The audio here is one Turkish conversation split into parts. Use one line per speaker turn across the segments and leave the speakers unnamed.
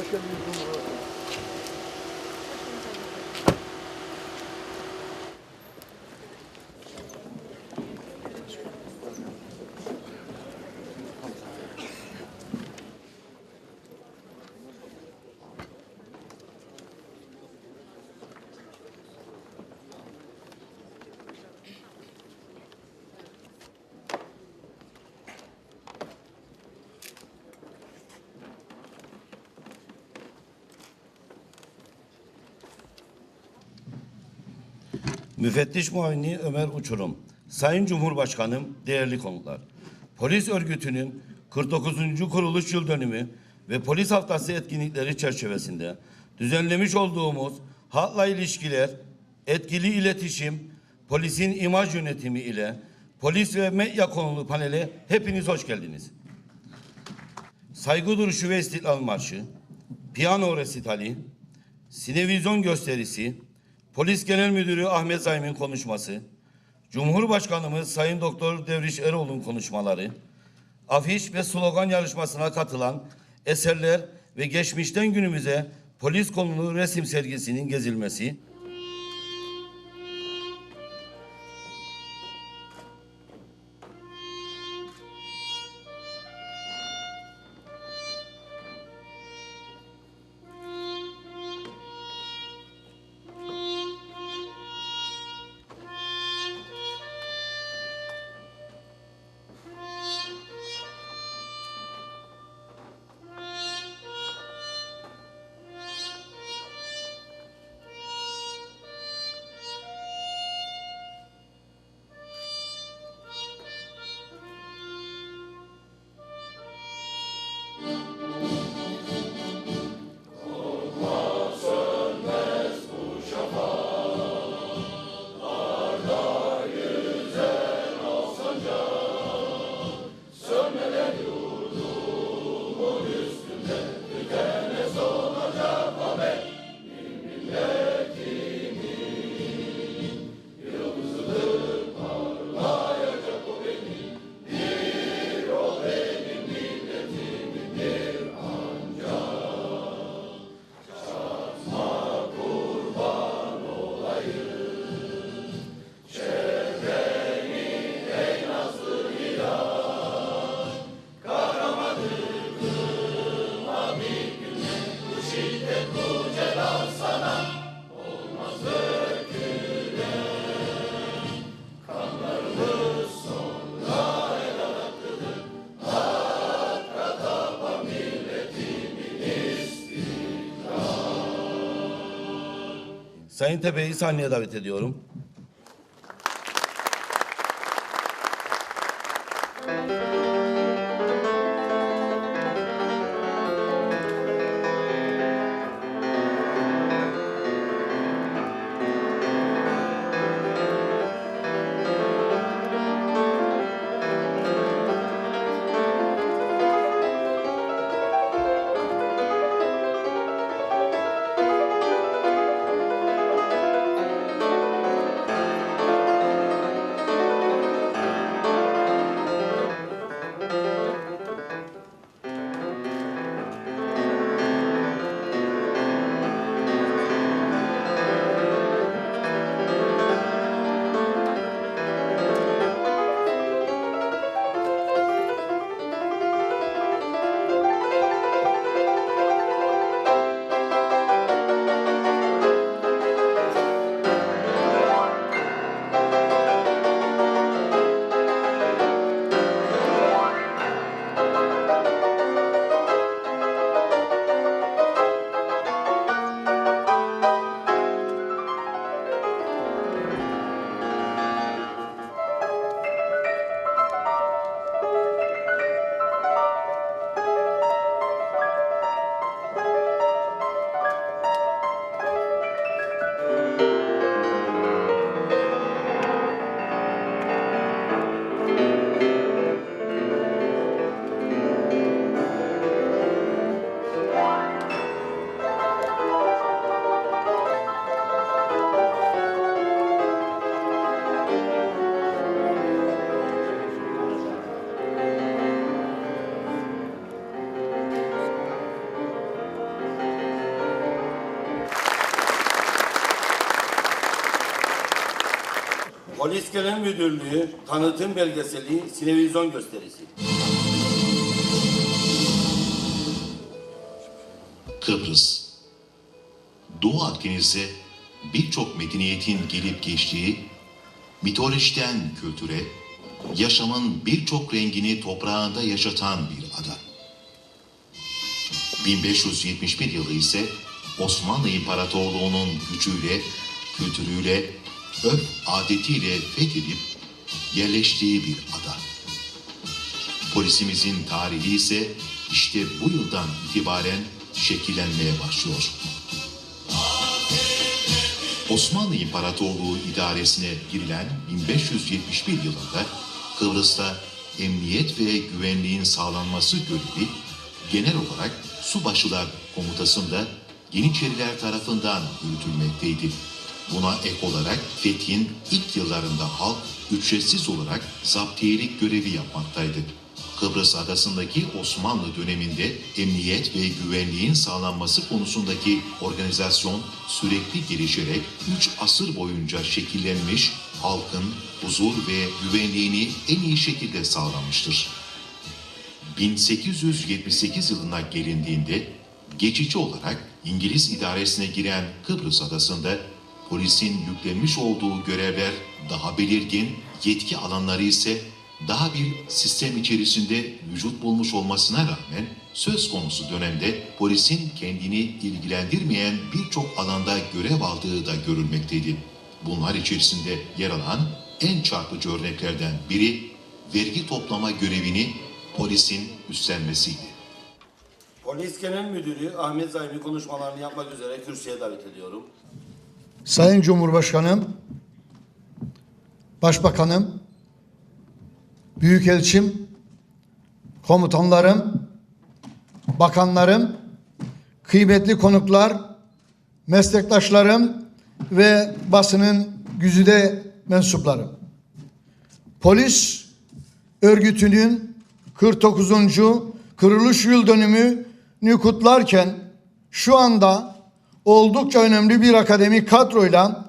Hoş geldiniz
Müfettiş muavini Ömer Uçurum. Sayın Cumhurbaşkanım, değerli konuklar. Polis örgütünün 49. kuruluş yıl dönümü ve polis haftası etkinlikleri çerçevesinde düzenlemiş olduğumuz halkla ilişkiler, etkili iletişim, polisin imaj yönetimi ile polis ve medya konulu panele hepiniz hoş geldiniz. Saygı duruşu ve istiklal marşı, piyano resitali, sinevizyon gösterisi, Polis Genel Müdürü Ahmet Zaim'in konuşması, Cumhurbaşkanımız Sayın Doktor Devriş Eroğlu'nun konuşmaları, afiş ve slogan yarışmasına katılan eserler ve geçmişten günümüze polis konulu resim sergisinin gezilmesi, Sayın Tepe'yi sahneye davet ediyorum. Genel Müdürlüğü tanıtım belgeseli sinevizyon gösterisi.
Kıbrıs. Doğu Akdeniz'de birçok medeniyetin gelip geçtiği, mitolojiden kültüre, yaşamın birçok rengini toprağında yaşatan bir ada. 1571 yılı ise Osmanlı İmparatorluğu'nun gücüyle, kültürüyle, örf adetiyle fethedip yerleştiği bir ada. Polisimizin tarihi ise işte bu yıldan itibaren şekillenmeye başlıyor. Osmanlı İmparatorluğu idaresine girilen 1571 yılında Kıbrıs'ta emniyet ve güvenliğin sağlanması görevi genel olarak Subaşılar Komutası'nda Yeniçeriler tarafından yürütülmekteydi. Buna ek olarak Fethi'nin ilk yıllarında halk ücretsiz olarak zaptiyelik görevi yapmaktaydı. Kıbrıs adasındaki Osmanlı döneminde emniyet ve güvenliğin sağlanması konusundaki organizasyon sürekli gelişerek 3 asır boyunca şekillenmiş, halkın huzur ve güvenliğini en iyi şekilde sağlamıştır. 1878 yılına gelindiğinde geçici olarak İngiliz idaresine giren Kıbrıs adasında polisin yüklenmiş olduğu görevler daha belirgin, yetki alanları ise daha bir sistem içerisinde vücut bulmuş olmasına rağmen söz konusu dönemde polisin kendini ilgilendirmeyen birçok alanda görev aldığı da görülmekteydi. Bunlar içerisinde yer alan en çarpıcı örneklerden biri vergi toplama görevini polisin üstlenmesiydi.
Polis Genel Müdürü Ahmet Zahimi konuşmalarını yapmak üzere kürsüye davet ediyorum.
Sayın Cumhurbaşkanım, Başbakanım, Büyükelçim, komutanlarım, bakanlarım, kıymetli konuklar, meslektaşlarım ve basının güzide mensupları. Polis örgütünün 49. kuruluş yıl dönümünü kutlarken şu anda oldukça önemli bir akademik kadroyla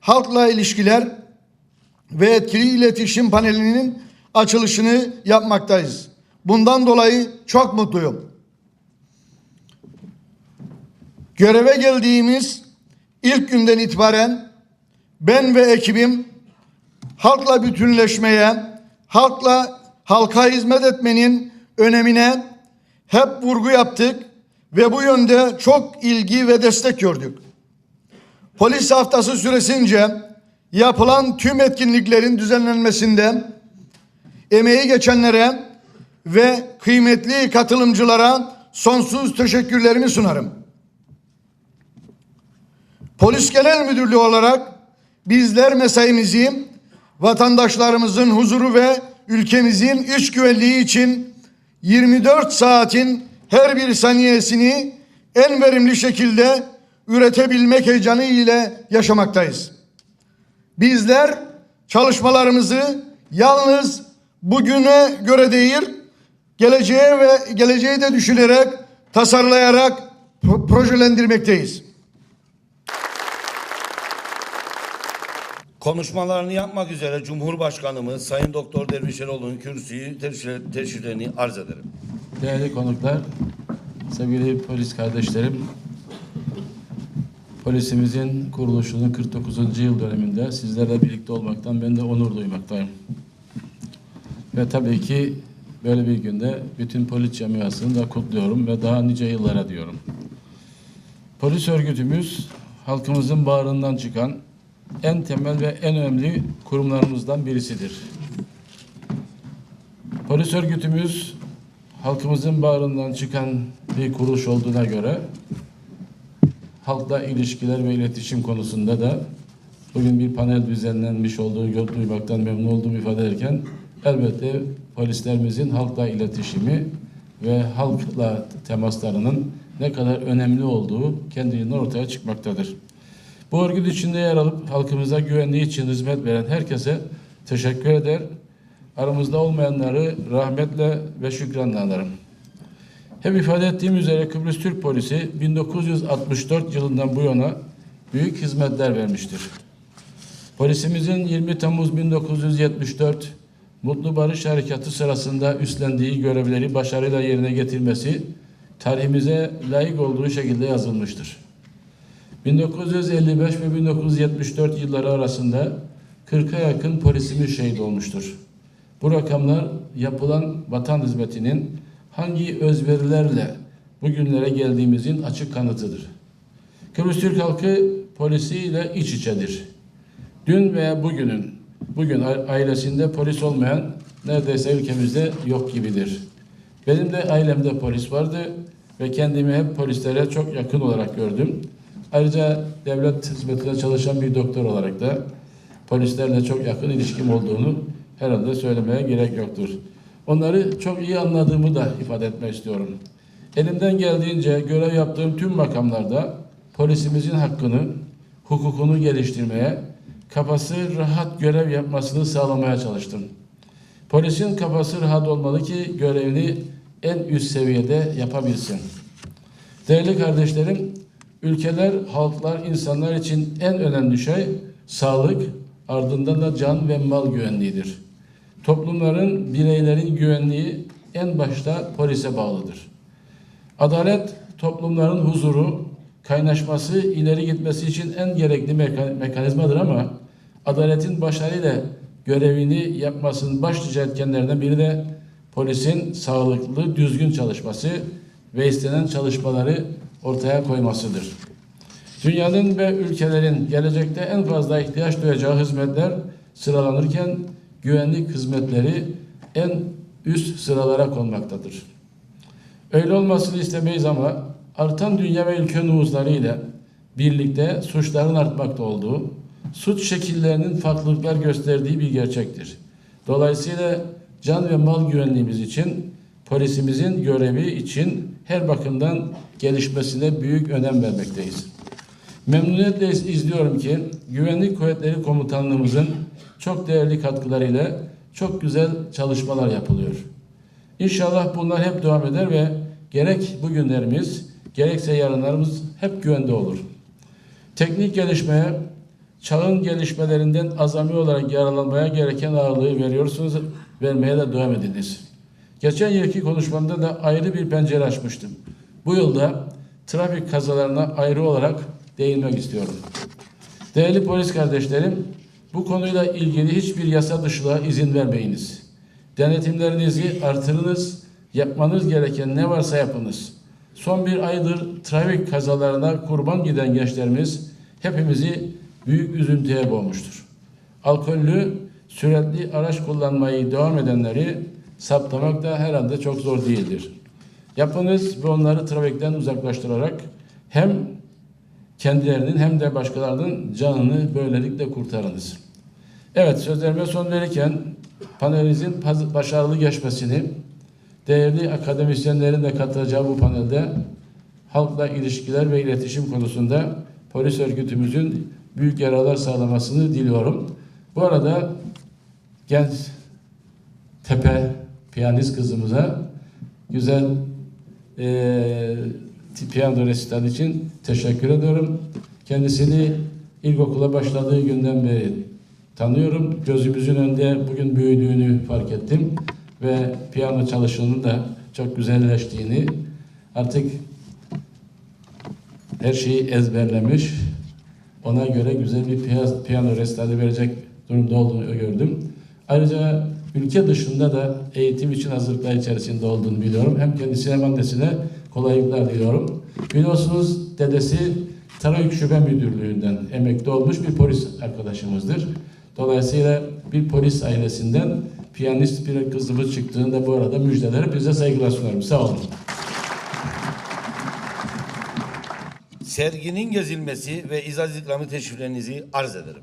halkla ilişkiler ve etkili iletişim panelinin açılışını yapmaktayız. Bundan dolayı çok mutluyum. Göreve geldiğimiz ilk günden itibaren ben ve ekibim halkla bütünleşmeye, halkla halka hizmet etmenin önemine hep vurgu yaptık ve bu yönde çok ilgi ve destek gördük. Polis haftası süresince yapılan tüm etkinliklerin düzenlenmesinde emeği geçenlere ve kıymetli katılımcılara sonsuz teşekkürlerimi sunarım. Polis Genel Müdürlüğü olarak bizler mesaimizi vatandaşlarımızın huzuru ve ülkemizin iç güvenliği için 24 saatin her bir saniyesini en verimli şekilde üretebilmek heyecanı ile yaşamaktayız. Bizler çalışmalarımızı yalnız bugüne göre değil, geleceğe ve geleceği de düşünerek, tasarlayarak pro- projelendirmekteyiz.
Konuşmalarını yapmak üzere Cumhurbaşkanımız Sayın Doktor Derviş Eroğlu'nun kürsüyü teşrif- teşriflerini arz ederim.
Değerli konuklar, sevgili polis kardeşlerim, polisimizin kuruluşunun 49. yıl döneminde sizlerle birlikte olmaktan ben de onur duymaktayım. Ve tabii ki böyle bir günde bütün polis camiasını da kutluyorum ve daha nice yıllara diyorum. Polis örgütümüz halkımızın bağrından çıkan en temel ve en önemli kurumlarımızdan birisidir. Polis örgütümüz halkımızın bağrından çıkan bir kuruluş olduğuna göre halkla ilişkiler ve iletişim konusunda da bugün bir panel düzenlenmiş olduğu duymaktan memnun olduğumu ifade ederken elbette polislerimizin halkla iletişimi ve halkla temaslarının ne kadar önemli olduğu kendiliğinden ortaya çıkmaktadır. Bu örgüt içinde yer alıp halkımıza güvenliği için hizmet veren herkese teşekkür eder. Aramızda olmayanları rahmetle ve şükranla anarım. Hep ifade ettiğim üzere Kıbrıs Türk Polisi 1964 yılından bu yana büyük hizmetler vermiştir. Polisimizin 20 Temmuz 1974 Mutlu Barış Harekatı sırasında üstlendiği görevleri başarıyla yerine getirmesi tarihimize layık olduğu şekilde yazılmıştır. 1955 ve 1974 yılları arasında 40'a yakın polisimiz şehit olmuştur. Bu rakamlar yapılan vatan hizmetinin hangi özverilerle bugünlere geldiğimizin açık kanıtıdır. Kıbrıs Türk halkı polisiyle iç içedir. Dün veya bugünün, bugün ailesinde polis olmayan neredeyse ülkemizde yok gibidir. Benim de ailemde polis vardı ve kendimi hep polislere çok yakın olarak gördüm. Ayrıca devlet hizmetinde çalışan bir doktor olarak da polislerle çok yakın ilişkim olduğunu herhalde söylemeye gerek yoktur. Onları çok iyi anladığımı da ifade etmek istiyorum. Elimden geldiğince görev yaptığım tüm makamlarda polisimizin hakkını, hukukunu geliştirmeye, kafası rahat görev yapmasını sağlamaya çalıştım. Polisin kafası rahat olmalı ki görevini en üst seviyede yapabilsin. Değerli kardeşlerim, ülkeler, halklar, insanlar için en önemli şey sağlık, ardından da can ve mal güvenliğidir. Toplumların, bireylerin güvenliği en başta polise bağlıdır. Adalet, toplumların huzuru, kaynaşması, ileri gitmesi için en gerekli meka- mekanizmadır ama adaletin başarıyla görevini yapmasının başlıca etkenlerinden biri de polisin sağlıklı, düzgün çalışması ve istenen çalışmaları ortaya koymasıdır. Dünyanın ve ülkelerin gelecekte en fazla ihtiyaç duyacağı hizmetler sıralanırken güvenlik hizmetleri en üst sıralara konmaktadır. Öyle olmasını istemeyiz ama artan dünya ve ülke nüfusları ile birlikte suçların artmakta olduğu, suç şekillerinin farklılıklar gösterdiği bir gerçektir. Dolayısıyla can ve mal güvenliğimiz için polisimizin görevi için her bakımdan gelişmesine büyük önem vermekteyiz. Memnuniyetle iz- izliyorum ki Güvenlik Kuvvetleri Komutanlığımızın çok değerli katkılarıyla çok güzel çalışmalar yapılıyor. İnşallah bunlar hep devam eder ve gerek bugünlerimiz gerekse yarınlarımız hep güvende olur. Teknik gelişmeye, çağın gelişmelerinden azami olarak yararlanmaya gereken ağırlığı veriyorsunuz, vermeye de devam ediniz. Geçen yılki konuşmamda da ayrı bir pencere açmıştım. Bu yılda trafik kazalarına ayrı olarak değinmek istiyorum. Değerli polis kardeşlerim, bu konuyla ilgili hiçbir yasa dışılığa izin vermeyiniz. Denetimlerinizi artırınız, yapmanız gereken ne varsa yapınız. Son bir aydır trafik kazalarına kurban giden gençlerimiz hepimizi büyük üzüntüye boğmuştur. Alkollü, süratli araç kullanmayı devam edenleri saptamak da herhalde çok zor değildir. Yapınız ve onları trafikten uzaklaştırarak hem kendilerinin hem de başkalarının canını böylelikle kurtarınız. Evet sözlerime son verirken panelimizin paz- başarılı geçmesini değerli akademisyenlerin de katılacağı bu panelde halkla ilişkiler ve iletişim konusunda polis örgütümüzün büyük yararlar sağlamasını diliyorum. Bu arada genç tepe piyanist kızımıza güzel eee piyano resital için teşekkür ediyorum. Kendisini ilkokula başladığı günden beri tanıyorum. Gözümüzün önünde bugün büyüdüğünü fark ettim ve piyano çalışının da çok güzelleştiğini artık her şeyi ezberlemiş. Ona göre güzel bir piya- piyano resitali verecek durumda olduğunu gördüm. Ayrıca ülke dışında da eğitim için hazırlıklar içerisinde olduğunu biliyorum. Hem kendisine hem annesine kolaylıklar diliyorum. Biliyorsunuz dedesi Trafik Şube Müdürlüğü'nden emekli olmuş bir polis arkadaşımızdır. Dolayısıyla bir polis ailesinden piyanist bir kızımız çıktığında bu arada müjdeleri bize saygılar sunarım. Sağ olun.
Serginin gezilmesi ve izaz ikramı teşriflerinizi arz ederim.